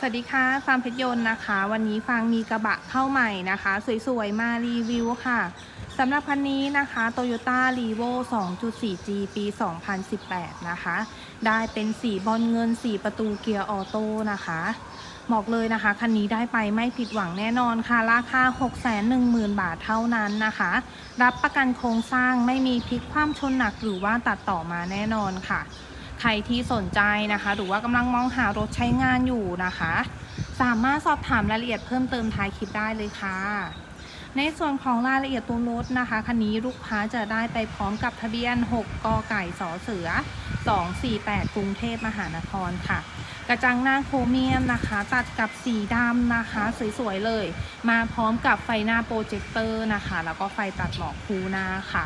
สวัสดีค่ะฟาร์มเพชรยนต์นะคะ วันนี้ฟางมีกระบะเข้าใหม่นะคะ สวยๆ มารีวิวค่ะสำหรับคันนี้นะคะ Toyota r e v o 2.4G ปี 2018 นะคะ ได้เป็นสีบอลเงิน 4 ประตูเกียร์ออโต้นะคะบอกเลยนะคะ คันนี้ได้ไปไม่ผิดหวังแน่นอนค่ะ ราคา 610,000 บาทเท่านั้นนะคะ รับประกันโครงสร้างไม่มีพลิกคว่ำชนหนักหรือว่าตัดต่อมาแน่นอนค่ะ ใครที่สนใจนะคะ หรือว่ากำลังมองหารถใช้งานอยู่นะคะ สามารถสอบถามรายละเอียดเพิ่มเติมท้ายคลิปได้เลยค่ะ ในส่วนของรายละเอียดตัวรถนะคะคันนี้ลูกค้าจะได้ไปพร้อมกับทะเบียน 6กไก่สอเสือ 248 กรุงเทพมหานครค่ะกระจังหน้าโครเมียมนะคะ ตัดกับสีดำนะคะ สวยๆเลย มาพร้อมกับไฟหน้าโปรเจคเตอร์นะคะ แล้วก็ไฟตัดหมอกคูหน้าค่ะ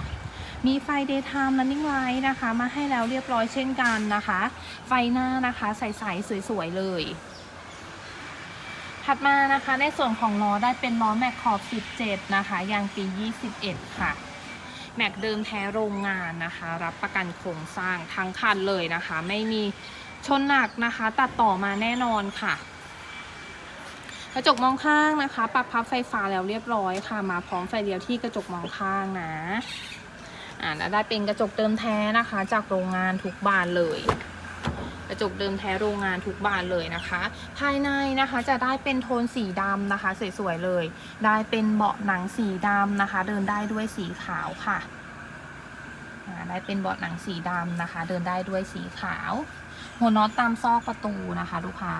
มีไฟ daytime running light นะคะ มาให้แล้วเรียบร้อยเช่นกันนะคะ ไฟหน้านะคะใสๆสวยๆเลย ถัดมานะคะในส่วนของล้อได้เป็นล้อแม็กขอบ 17 นะคะยางปี 21 ค่ะ แม็กเดิมแท้โรงงานนะคะ รับประกันโครงสร้างทั้งคันเลยนะคะ ไม่มีชนหนักนะคะ ตัดต่อมาแน่นอนค่ะกระจกมองข้างนะคะ ปรับพับไฟฟ้าแล้วเรียบร้อยค่ะ มาพร้อมไฟเลี้ยวที่กระจกมองข้างนะ อ่าแล้วได้เป็นกระจกเดิมแท้นะคะ จากโรงงานทุกบานเลย กระจกเดิมแท้โรงงานทุกบานเลยนะคะ ภายในนะคะจะได้เป็นโทนสีดำนะคะ สวยๆเลย ได้เป็นเบาะหนังสีดำนะคะ เดินได้ด้วยสีขาวค่ะได้เป็นเบาะหนังสีดำนะคะ เดินได้ด้วยสีขาว หัวน็อตตามซอกประตูนะคะ ลูกค้า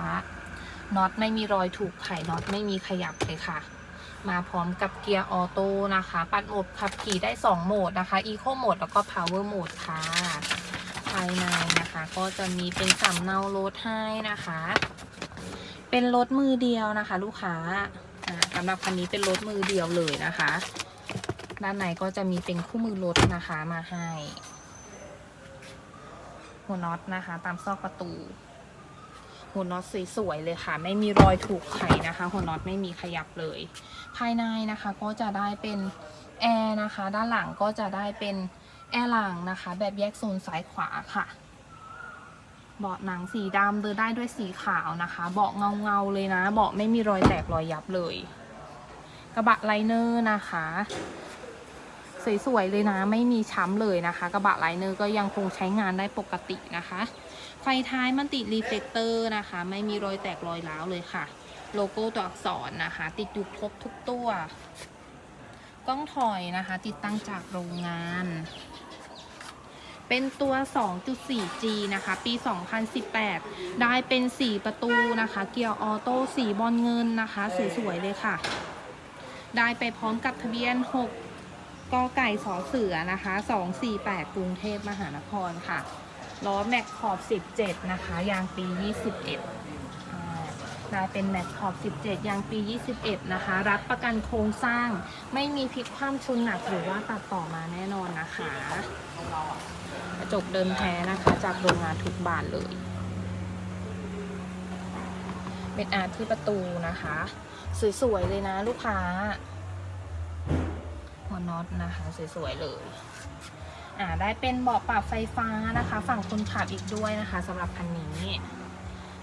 น็อตไม่มีรอยถูกไขน็อตไม่มีขยับเลยค่ะ มาพร้อมกับเกียร์ออโต้นะคะ ปัดโหมดขับขี่ได้ 2 โหมดนะคะ Eco Mode แล้วก็ Power Mode ค่ะ ภายในนะคะ ก็จะมีเป็นสำเนารถให้นะคะ เป็นรถมือเดียวนะคะ ลูกค้าสำหรับคันนี้เป็นรถมือเดียวเลยนะคะ ด้านในก็จะมีเป็นคู่มือรถนะคะมาให้หัวน็อตนะคะ ตามซอกประตู หัวน็อตสวยๆเลยค่ะ ไม่มีรอยถูกไขนะคะ หัวน็อตไม่มีขยับเลย ภายในนะคะก็จะได้เป็นแอร์นะคะ ด้านหลังก็จะได้เป็นแอร์หลังนะคะ แบบแยกโซนซ้ายขวาค่ะเบาะหนังสีดำเดินได้ด้วยสีขาวนะคะ เบาะเงาๆเลยนะ เบาะไม่มีรอยแตกรอยยับเลย กระบะไลเนอร์นะคะ สวยๆเลยนะ ไม่มีช้ำเลยนะคะ กระบะไลเนอร์ก็ยังคงใช้งานได้ปกตินะคะ ไฟท้ายมันติดรีเฟลกเตอร์นะคะ ไม่มีรอยแตกรอยร้าวเลยค่ะ โลโก้ตัวอักษรนะคะ ติดอยู่ครบทุกตัวกล้องถอยนะคะ ติดตั้งจากโรงงาน เป็นตัว 2.4G นะคะ ปี 2018 ได้เป็น 4 ประตูนะคะ เกียร์ออโต้สีบอลเงินนะคะ สวยๆเลยค่ะ ได้ไปพร้อมกับทะเบียน 6 กไก่สอเสือนะคะ248 กรุงเทพมหานครค่ะล้อแม็กขอบ 17 นะคะ ยางปี 21อ่าเป็นแม็กขอบ 17 ยางปี 21 นะคะ รับประกันโครงสร้าง ไม่มีพลิกคว่ำชนหนักหรือว่าตัดต่อมาแน่นอนนะคะ กระจกเดิมแท้นะคะ จากโรงงานทุกบานเลยเป็นอาร์ที่ประตูนะคะ สวยๆเลยนะลูกค้า น็อตนะคะ สวยๆเลย อ่าได้เป็นเบาะปรับไฟฟ้านะคะ ฝั่งคนขับอีกด้วยนะคะสำหรับคันนี้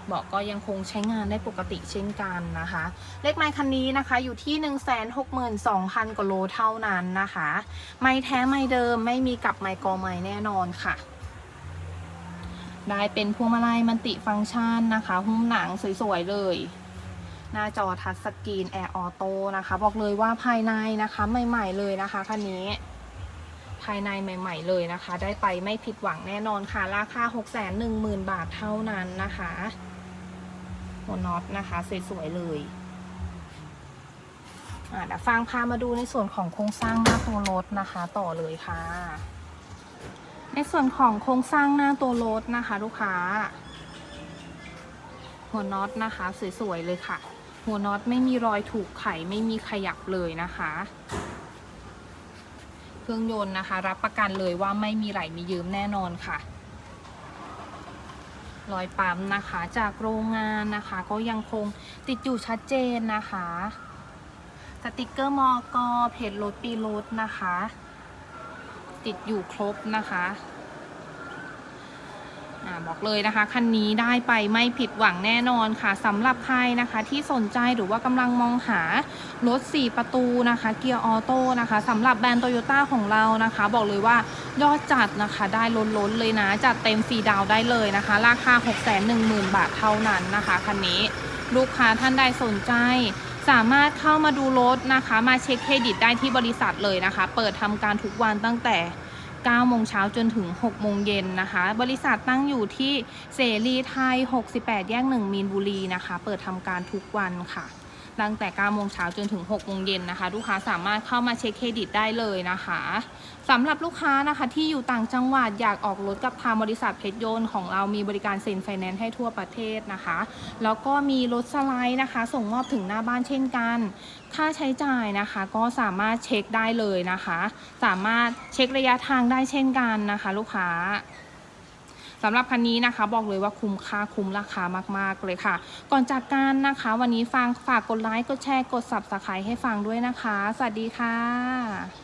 เบาะก็ยังคงใช้งานได้ปกติเช่นกันนะคะ เลขไมล์คันนี้นะคะอยู่ที่ 162,000กว่าโลเท่านั้นนะคะ ไม่แท้ไม่เดิมไม่มีกลับไมค์กอไม้แน่นอนค่ะ ได้เป็นพวงมาลัยมันติฟังก์ชันนะคะ หุ้มหนังสวยๆเลย หน้าจอทัชสกรีนแอร์ออโต้นะคะ บอกเลยว่าภายในนะคะใหม่ๆเลยนะคะคันนี้ ภายในใหม่ๆเลยนะคะ ได้ไปไม่ผิดหวังแน่นอนค่ะ ราคา 610,000 บาทเท่านั้นนะคะหัวน็อตนะคะสวยๆเลยอ่าเดี๋ยวฟังพามาดูในส่วนของโครงสร้างหน้าตัวรถนะคะ ต่อเลยค่ะ ในส่วนของโครงสร้างหน้าตัวรถนะคะ ลูกค้า หัวน็อตนะคะ สวยๆเลยค่ะ หัวน็อตไม่มีรอยถูกไขไม่มีขยับเลยนะคะ เครื่องยนต์นะคะ รับประกันเลยว่าไม่มีไหลมียืมแน่นอนค่ะรอยปั๊มนะคะ จากโรงงานนะคะ ก็ยังคงติดอยู่ชัดเจนนะคะสติกเกอร์มอกอเพจรถปีรถนะคะ ติดอยู่ครบนะคะ บอกเลยนะคะคันนี้ได้ไปไม่ผิดหวังแน่นอนค่ะสำหรับใครนะคะที่สนใจหรือว่ากำลังมองหารถ 4 ประตูนะคะเกียร์ออโต้นะคะสำหรับแบรนด์โตโยต้าของเรานะคะ บอกเลยว่ายอดจัดนะคะได้ล้นๆเลยนะ จัดเต็มฟรีดาวได้เลยนะคะ ราคา 610,000 บาทเท่านั้นนะคะคันนี้ลูกค้าท่านใดสนใจสามารถเข้ามาดูรถนะคะ มาเช็คเครดิตได้ที่บริษัทเลยนะคะ เปิดทำการทุกวันตั้งแต่ 9โมงเช้าจนถึง 6 โมงเย็นนะคะ บริษัทตั้งอยู่ที่เสรีไทย 68 แยก 1 มีนบุรีนะคะ เปิดทำการทุกวันค่ะ ตั้งแต่9โมงเช้าจนถึง6โมงเย็นนะคะ ลูกค้าสามารถเข้ามาเช็คเครดิตได้เลยนะคะสำหรับลูกค้านะคะที่อยู่ต่างจังหวัดอยากออกรถกับทางบริษัทเพชรยนต์ของเรามีบริการเซ็นไฟแนนซ์ให้ทั่วประเทศนะคะ แล้วก็มีรถสไลด์นะคะ ส่งมอบถึงหน้าบ้านเช่นกัน ค่าใช้จ่ายนะคะก็สามารถเช็คได้เลยนะคะ สามารถเช็คระยะทางได้เช่นกันนะคะ ลูกค้า สำหรับคันนี้นะคะ บอกเลยว่าคุ้มค่าคุ้มราคามาก ๆ เลยค่ะ ก่อนจากกันนะคะ วันนี้ฟังฝากกดไลค์กดแชร์กด subscribe ให้ฟังด้วยนะคะ สวัสดีค่ะ